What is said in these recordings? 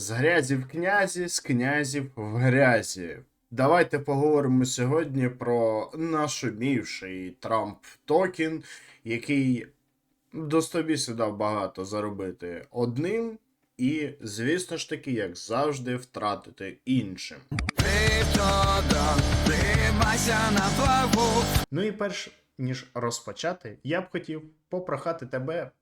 З грязі в князі, з князів в грязі. Давайте поговоримо сьогодні про нашумівший Трамп токен, який до собі сюди багато заробити одним, і, звісно ж таки, як завжди, втратити іншим. Ну і перш ніж розпочати, я б хотів попрохати тебе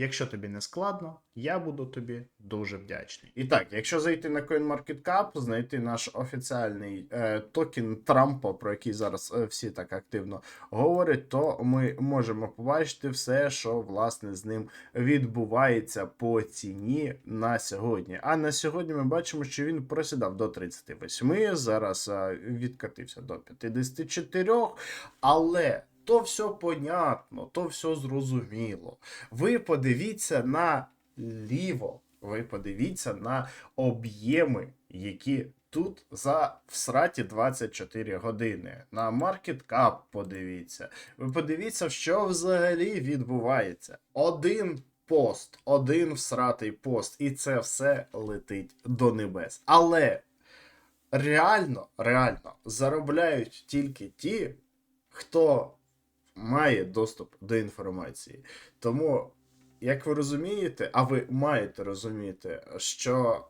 Якщо тобі не складно, я буду тобі дуже вдячний. І так, якщо зайти на CoinMarketCap, знайти наш офіціальний е, токен Трампа, про який зараз е, всі так активно говорять, то ми можемо побачити все, що власне з ним відбувається по ціні на сьогодні. А на сьогодні ми бачимо, що він просідав до 38, зараз е, відкатився до 54, але. То все понятно, то все зрозуміло. Ви подивіться на ліво, ви подивіться на об'єми, які тут за всраті 24 години. На MarketCap подивіться. Ви подивіться, що взагалі відбувається. Один пост, один всратий пост, і це все летить до небес. Але реально, реально заробляють тільки ті, хто має доступ до інформації. Тому, як ви розумієте, а ви маєте розуміти, що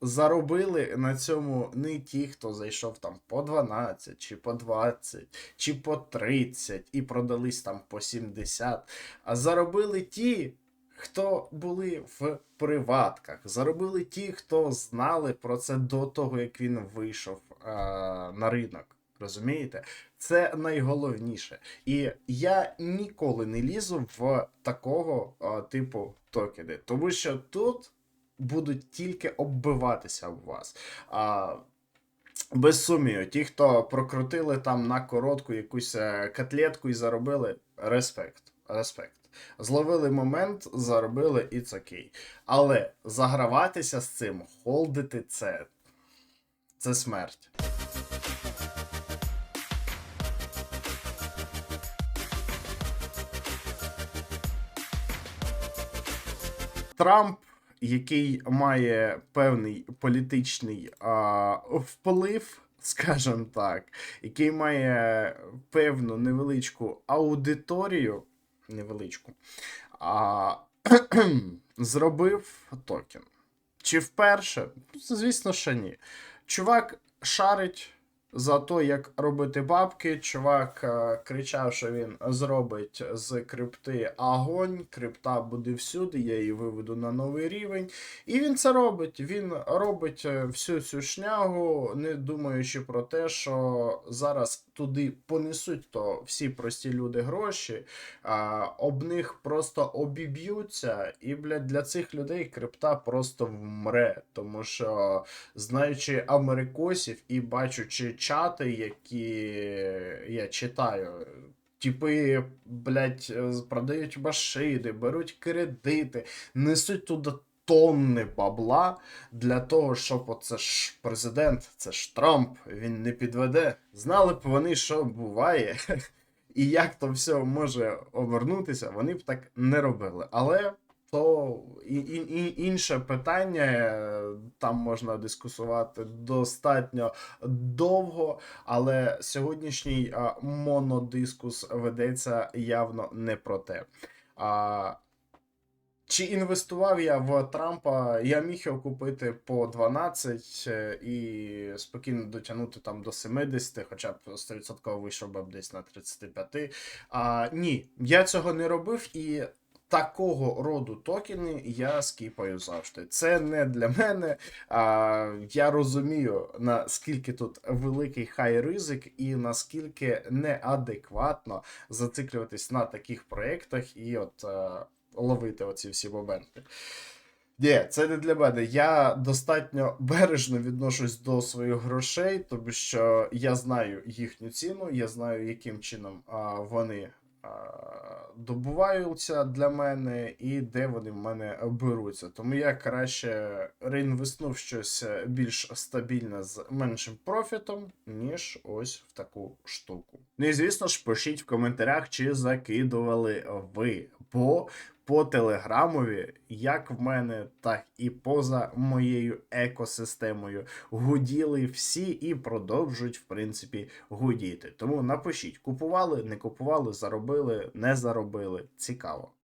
заробили на цьому не ті, хто зайшов там по 12, чи по 20, чи по 30 і продались там по 70, а заробили ті. Хто були в приватках, заробили ті, хто знали про це до того, як він вийшов а, на ринок. Розумієте? Це найголовніше. І я ніколи не лізу в такого а, типу токени, тому що тут будуть тільки оббиватися в вас. А, без сумніву, ті, хто прокрутили там на коротку якусь е, котлетку і заробили, респект. Респект. Зловили момент, заробили і окей. Але заграватися з цим, холдити це, це смерть. Трамп, який має певний політичний а, вплив, скажімо так, який має певну невеличку аудиторію, невеличку, а, зробив токен. Чи вперше? Звісно, що ні. Чувак шарить за те, як робити бабки. Чувак е, кричав, що він зробить з крипти огонь, крипта буде всюди, я її виведу на новий рівень. І він це робить. Він робить е, всю цю шнягу, не думаючи про те, що зараз туди понесуть то всі прості люди гроші, а, об них просто обіб'ються, і блядь, для цих людей крипта просто вмре. Тому що, знаючи америкосів і бачучи чати, які я читаю. Типи, блядь, продають машини, беруть кредити, несуть туди тонни бабла для того, щоб оце ж президент, це ж Трамп, він не підведе. Знали б вони, що буває, і як то все може обернутися, вони б так не робили. Але то і, і, інше питання, е, там можна дискусувати достатньо довго, але сьогоднішній монодискус ведеться явно не про те. А, чи інвестував я в Трампа? Я міг його купити по 12 е, і спокійно дотягнути там до 70, хоча б 100% вийшов би десь на 35. А, ні, я цього не робив і. Такого роду токени я скіпаю завжди. Це не для мене. А, Я розумію, наскільки тут великий хай ризик, і наскільки неадекватно зациклюватись на таких проєктах і от е, ловити оці всі моменти. Ні, це не для мене. Я достатньо бережно відношусь до своїх грошей, тому що я знаю їхню ціну, я знаю, яким чином а, вони а, добуваються для мене і де вони в мене беруться. Тому я краще реінвестнув щось більш стабільне з меншим профітом, ніж ось в таку штуку. Ну і звісно ж, пишіть в коментарях, чи закидували ви. Бо по телеграмові, як в мене, так і поза моєю екосистемою, гуділи всі і продовжують, в принципі, гудіти. Тому напишіть, купували, не купували, заробили, не заробили. Цікаво.